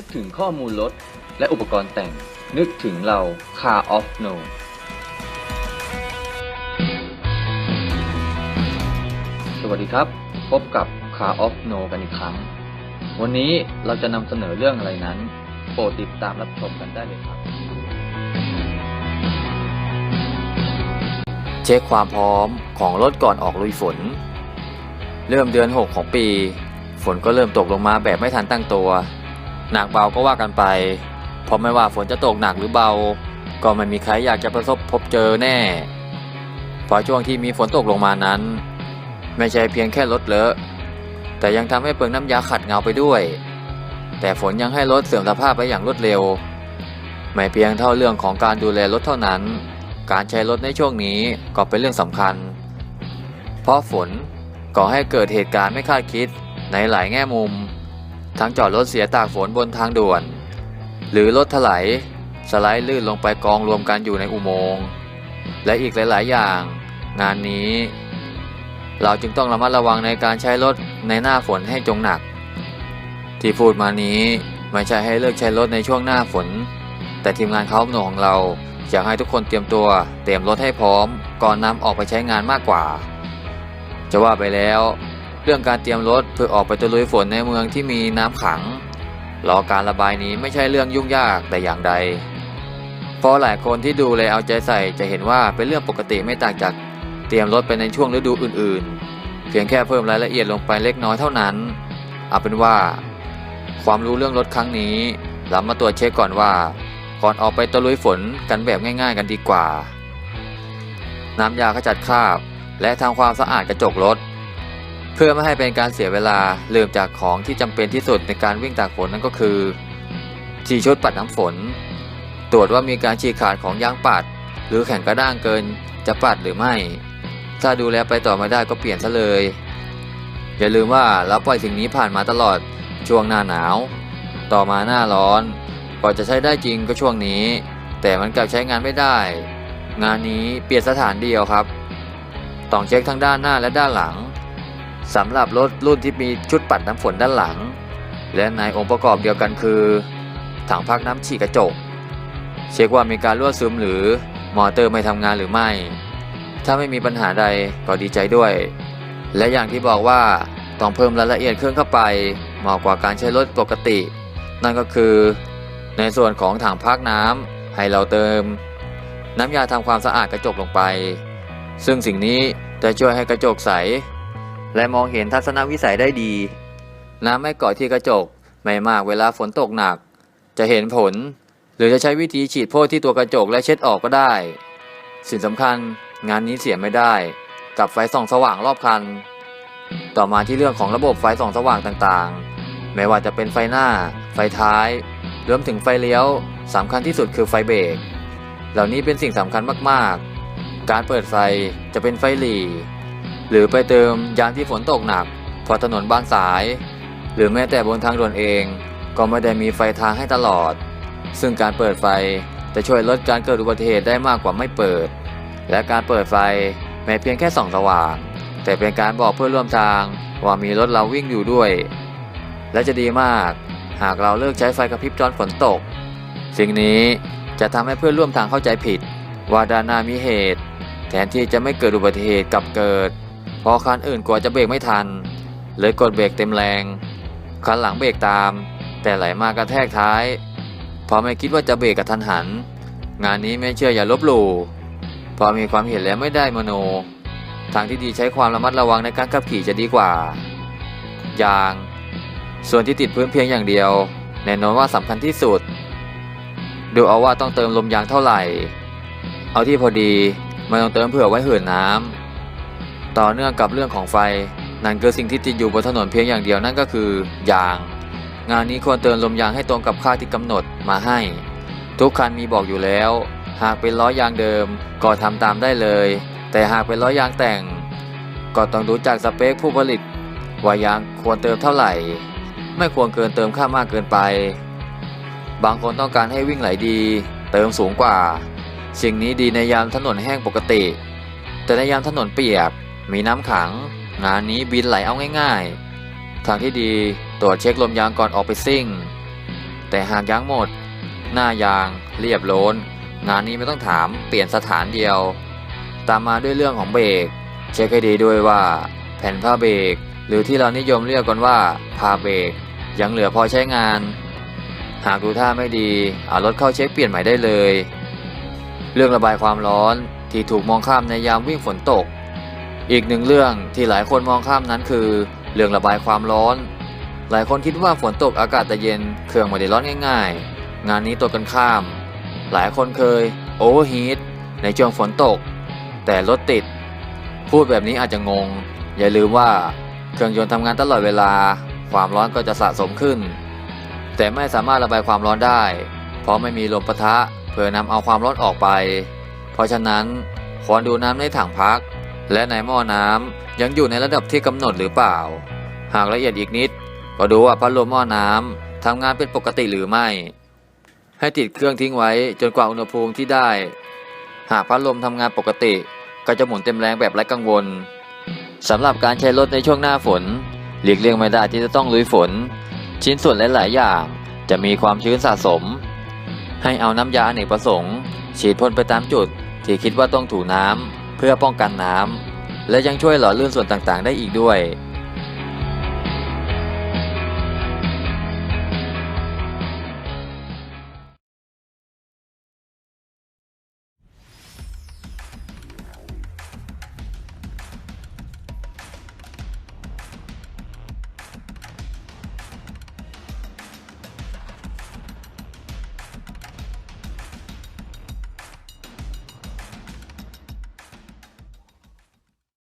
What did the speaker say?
นึกถึงข้อมูลรถและอุปกรณ์แต่ง นึกถึงเรา Car of No สวัสดีครับ พบกับ Car of No กันอีกครั้ง วันนี้เราจะนำเสนอเรื่องอะไรนั้น โปรดติดตามรับชมกันได้เลยครับ เช็คความพร้อมของรถก่อนออกลุยฝน เริ่มเดือน 6 ของปี ฝนก็เริ่มตกลงมาแบบไม่ทันตั้งตัว หนักเบาก็ว่ากันไป เพราะไม่ว่าฝนจะตกหนักหรือเบา ก็ไม่มีใครอยากจะประสบพบเจอแน่ เพราะช่วงที่มีฝนตกลงมานั้น ไม่ใช่เพียงแค่รถเลอะ แต่ยังทำให้เปลืองน้ำยาขัดเงาไปด้วย แต่ฝนยังให้รถเสื่อมสภาพไปอย่างรวดเร็ว ไม่เพียงเท่าเรื่องของการดูแลรถเท่านั้น การใช้รถในช่วงนี้ก็เป็นเรื่องสำคัญ เพราะฝนก่อให้เกิดเหตุการณ์ไม่คาดคิดในหลายแง่มุม ทั้งจอดรถเสียตากฝนบนทางด่วน หรือรถถลายสไลด์ลื่นลงไปกองรวมกันอยู่ในอุโมงค์และอีกหลาย ๆ อย่าง งานนี้ เราจึงต้องระมัดระวังในการใช้รถในหน้าฝนให้จงหนัก ที่พูดมานี้ไม่ใช่ให้เลิกใช้รถในช่วงหน้าฝน แต่ทีมงานเขาหน่ของเราอยากให้ทุกคนเตรียมตัว เตรียมรถให้พร้อม ก่อนนำออกไปใช้งานมากกว่า จะว่าไปแล้ว เรื่องการเตรียมรถเพื่อออกไปตะลุยฝนในเมืองที่มีน้ำขัง รอการระบายนี้ไม่ใช่เรื่องยุ่งยากแต่อย่างใด เพราะหลายคนที่ดูเลยเอาใจใส่จะเห็นว่าเป็นเรื่องปกติไม่ต่างจากเตรียมรถไปในช่วงฤดูอื่นๆ เพียงแค่เพิ่มรายละเอียดลงไปเล็กน้อยเท่านั้น เอาเป็นว่า ความรู้เรื่องรถครั้งนี้ เรามาตรวจเช็คก่อนว่า ก่อนออกไปตะลุยฝนกันแบบง่าย ๆ กันดีกว่า น้ำยาขจัดคราบและทำความสะอาดกระจกรถ เพื่อไม่ให้เป็นการเสียเวลาเริ่มจากของที่จำเป็นที่สุดในการวิ่งตากฝนนั่นก็คือฉีดชุดปัดน้ำฝน ตรวจว่ามีการฉีกขาดของยางปัด หรือแข็งกระด้างเกินจะปัดหรือไม่ ถ้าดูแลไปต่อไม่ได้ก็เปลี่ยนซะเลย อย่าลืมว่าเราปล่อยสิ่งนี้ผ่านมาตลอดช่วงหน้าหนาว ต่อมาหน้าร้อนกว่าจะใช้ได้จริงก็ช่วงนี้ แต่มันกลับใช้งานไม่ได้ งานนี้เปลี่ยนสถานเดียวครับ ต้องเช็คทั้งด้านหน้าและด้านหลัง สำหรับรถรุ่นที่มีชุดปัดน้ำฝนด้านหลัง และในองค์ประกอบเดียวกันคือ ถังพักน้ำฉีดกระจก เช็คว่ามีการรั่วซึมหรือมอเตอร์ไม่ทำงานหรือไม่ ถ้าไม่มีปัญหาใดก็ดีใจด้วย และอย่างที่บอกว่าต้องเพิ่มรายละเอียดเครื่องเข้าไปเหมาะกว่าการใช้รถปกติ นั่นก็คือ ในส่วนของถังพักน้ำให้เราเติม น้ำยาทำความสะอาดกระจกลงไป ซึ่งสิ่งนี้จะช่วยให้กระจกใส และมองเห็นทัศนวิสัยได้ดี น้ำไม่เกาะที่กระจก ไม่มากเวลาฝนตกหนัก จะเห็นผล หรือจะใช้วิธีฉีดพ่นที่ตัวกระจกและเช็ดออกก็ได้ สิ่งสำคัญงานนี้เสียไม่ได้ กับไฟส่องสว่างรอบคัน ต่อมาที่เรื่องของระบบไฟส่องสว่างต่างๆ ไม่ว่าจะเป็นไฟหน้า ไฟท้าย รวมถึงไฟเลี้ยวสำคัญที่สุดคือไฟเบรกเหล่านี้เป็นสิ่งสำคัญมากๆ การเปิดไฟจะเป็นไฟหลี หรือไปเติมยามที่ฝนตกหนักเพราะถนนบางสาย หรือแม้แต่บนทางด่วนเองก็ไม่ได้มีไฟทางให้ตลอด ซึ่งการเปิดไฟจะช่วยลดการเกิดอุบัติเหตุได้มากกว่าไม่เปิด และการเปิดไฟไม่เพียงแค่ส่องสว่าง แต่เป็นการบอกเพื่อนร่วมทางว่ามีรถเราวิ่งอยู่ด้วย และจะดีมากหากเราเลิกใช้ไฟกระพริบตอนฝนตก สิ่งนี้จะทำให้เพื่อนร่วมทางเข้าใจผิด ว่าด้านหน้ามีเหตุ แทนที่จะไม่เกิดอุบัติเหตุกลับเกิด พราะคันอื่นกว่าจะเบรกไม่ทัน เลยกดเบรกเต็มแรง คันหลังเบรกตาม แต่ไหลมากระแทกท้ายพราะไม่คิดว่าจะเบรกกระทันหัน งานนี้ไม่เชื่ออย่าลบหลู่พอมีความเห็นแล้วไม่ได้มโน ทางที่ดีใช้ความระมัดระวังในการขับขี่จะดีกว่า ยาง ส่วนที่ติดพื้นเพียงอย่างเดียว แน่นอนว่าสำคัญที่สุด ดูเอาว่าต้องเติมลมยางเท่าไหร่ เอาที่พอดีไม่ต้องเติมเผื่อไว้เหินน้ำ ต่อเนื่องกับเรื่องของไฟ นั่นคือสิ่งที่ติดอยู่บนถนนเพียงอย่างเดียวนั่นก็คือยาง งานนี้ควรเติมลมยางให้ตรงกับค่าที่กำหนดมาให้ ทุกคันมีบอกอยู่แล้ว หากเป็นล้อยางเดิมก็ทำตามได้เลย แต่หากเป็นล้อยางแต่ง ก็ต้องดูจากสเปคผู้ผลิตว่ายางควรเติมเท่าไหร่ ไม่ควรเกินเติมค่ามากเกินไป บางคนต้องการให้วิ่งไหลดี เติมสูงกว่า สิ่งนี้ดีในยามถนนแห้งปกติ แต่ในยามถนนเปียก มีน้ำขัง งานนี้บินไหลเอาง่ายๆ ทางที่ดีตรวจเช็คลมยางก่อนออกไปซิ่ง แต่หากยางหมด หน้ายางเรียบโลนงานนี้ไม่ต้องถามเปลี่ยนสถานเดียว ตามมาด้วยเรื่องของเบรกเช็คให้ดีด้วยว่า แผ่นผ้าเบรกหรือที่เรานิยมเรียกกันว่าผ้าเบรกยังเหลือพอใช้งาน หากดูท่าไม่ดีเอารถเข้าเช็คเปลี่ยนใหม่ได้เลย เรื่องระบายความร้อนที่ถูกมองข้ามในยามวิ่งฝนตก อีกหนึ่งเรื่องที่หลายคนมองข้ามนั้นคือ เรื่องระบายความร้อน หลายคนคิดว่าฝนตกอากาศจะเย็นเครื่องไม่ได้ร้อนง่าย ๆ งานนี้ตัวกันข้าม หลายคนเคยโอเวอร์ฮีทในช่วงฝนตก แต่รถติด พูดแบบนี้อาจจะงง อย่าลืมว่าเครื่องยนต์ทำงานตลอดเวลา ความร้อนก็จะสะสมขึ้น แต่ไม่สามารถระบายความร้อนได้ เพราะไม่มีลมปะทะเพื่อนำเอาความร้อนออกไป เพราะฉะนั้นควรดูน้ำในถังพัก และในหม้อน้ำยังอยู่ในระดับที่กำหนดหรือเปล่า หากละเอียดอีกนิด ก็ดูว่าพัดลมหม้อน้ำทำงานเป็นปกติหรือไม่ ให้ติดเครื่องทิ้งไว้จนกว่าอุณหภูมิที่ได้ หากพัดลมทำงานปกติ ก็จะหมุนเต็มแรงแบบไร้กังวลสำหรับการใช้รถในช่วงหน้าฝนหลีกเลี่ยงไม่ได้ที่จะต้องลุยฝน ชิ้นส่วนหลาย ๆ อย่างจะมีความชื้นสะสม ให้เอาน้ำยาอเนกประสงค์ ฉีดพ่นไปตามจุดที่คิดว่าต้องถูน้ำ เพื่อป้องกันน้ำและยังช่วยหล่อลื่นส่วนต่างๆ ได้อีกด้วย